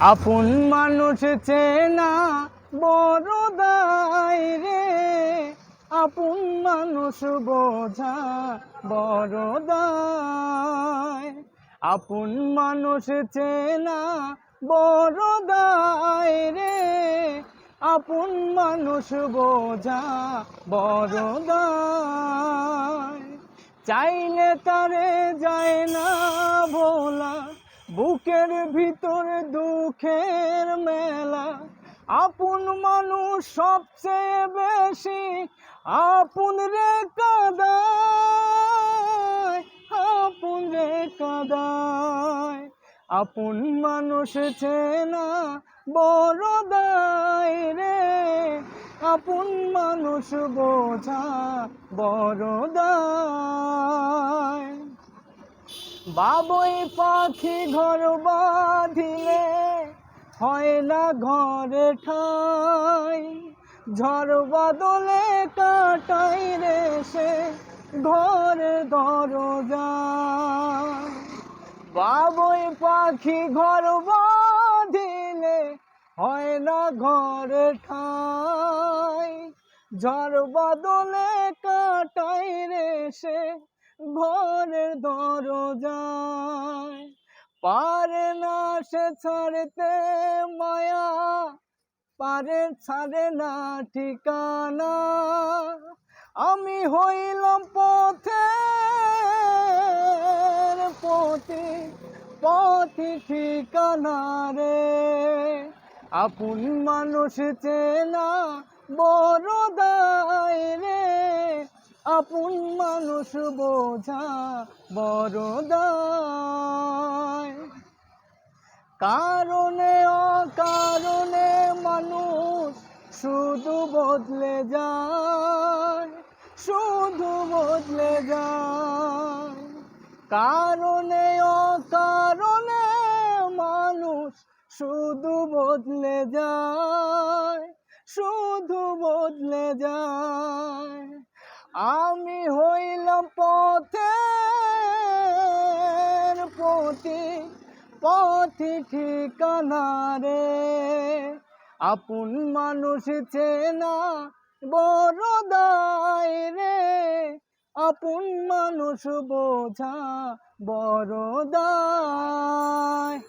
আপন মানুষ চেনা বড় দায় রে। আপন মানুষ বোঝা বড় দায়। আপন মানুষ চেনা বড় দায় রে। আপন মানুষ বোঝা বড় দায়। চাইলে তারে যায় না ভোলা বুকের ভিতরে দুঃখের মেলা। আপন মানুষ সবচেয়ে বেশি আপন রে কাদায়, আপন রে কাদায়। আপন মানুষ চেনা বড় দায় রে। আপন মানুষ বোঝা বড় দায়। বাবুই পাখি ঘর বাঁধিলে হয় না ঘরে ঠাই। ঝড় বাদলে কাটাই রে সে ঘরে দরজা। বাবুই পাখি ঘর বাঁধিলে হয় না ঘরে ঠাই। ঝড় বাদলে কাটাই দরজায় পারে না সে ছাড়তে মায়া, পারে ছাড়ে না ঠিকানা। আমি হইলাম পথে পথে পথে ঠিকানা রে। আপন মানুষ চেনা বড় দায় রে। আপন মানুষ বোঝা বড় দায়। কারণে, অকারণে মানুষ শুধু বদলে যায়, শুধু বদলে যায়। কারণে, অকারণে মানুষ শুধু বদলে যায়, শুধু বদলে যায়। আমি হইলাম পথের পথে পথে ঠিকানা রে। আপন মানুষ চেনা বড় রে। আপন মানুষ বোঝা বড় দায়।